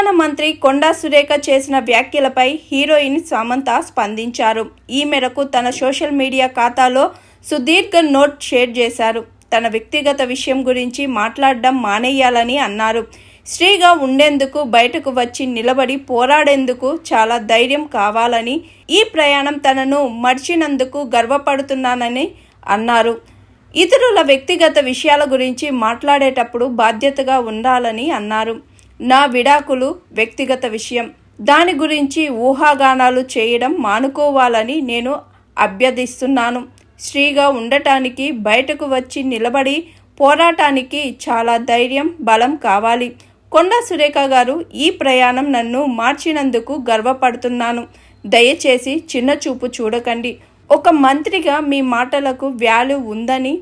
ప్రధానమంత్రి కొండా సురేఖ చేసిన వ్యాఖ్యలపై హీరోయిన్ సమంత స్పందించారు. ఈ మేరకు తన సోషల్ మీడియా ఖాతాలో సుదీర్ఘ నోట్ షేర్ చేశారు. తన వ్యక్తిగత విషయం గురించి మాట్లాడడం మానేయాలని అన్నారు. స్త్రీగా ఉండేందుకు బయటకు వచ్చి నిలబడి పోరాడేందుకు చాలా ధైర్యం కావాలని ఈ ప్రయాణం తనను మర్చినందుకు గర్వపడుతున్నానని అన్నారు. ఇతరుల వ్యక్తిగత విషయాల గురించి మాట్లాడేటప్పుడు బాధ్యతగా ఉండాలని అన్నారు. నా విడాకులు వ్యక్తిగత విషయం. దాని గురించి ఊహాగానాలు చేయడం మానుకోవాలని నేను అభ్యర్థిస్తున్నాను. స్త్రీగా ఉండటానికి బయటకు వచ్చి నిలబడి పోరాటానికి చాలా ధైర్యం బలం కావాలి. కొండా సురేఖ గారు ఈ ప్రయాణం నన్ను మార్చినందుకు గర్వపడుతున్నాను. దయచేసి చిన్న చూపు చూడకండి. ఒక మంత్రిగా మీ మాటలకు వ్యాల్యూ ఉందని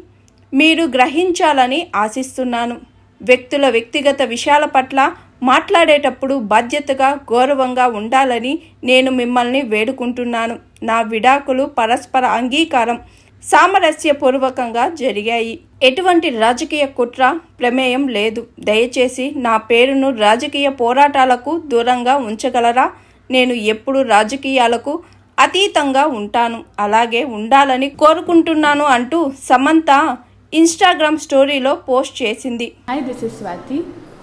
మీరు గ్రహించాలని ఆశిస్తున్నాను. వ్యక్తుల వ్యక్తిగత విషయాల పట్ల మాట్లాడేటప్పుడు బాధ్యతగా గౌరవంగా ఉండాలని నేను మిమ్మల్ని వేడుకుంటున్నాను. నా విడాకులు పరస్పర అంగీకారం సామరస్యపూర్వకంగా జరిగాయి. ఎటువంటి రాజకీయ కుట్ర ప్రమేయం లేదు. దయచేసి నా పేరును రాజకీయ పోరాటాలకు దూరంగా ఉంచగలరా? నేను ఎప్పుడు రాజకీయాలకు అతీతంగా ఉంటాను. అలాగే ఉండాలని కోరుకుంటున్నాను అంటూ సమంత ఇన్స్టాగ్రామ్ స్టోరీలో పోస్ట్ చేసింది. Hi this is Swathi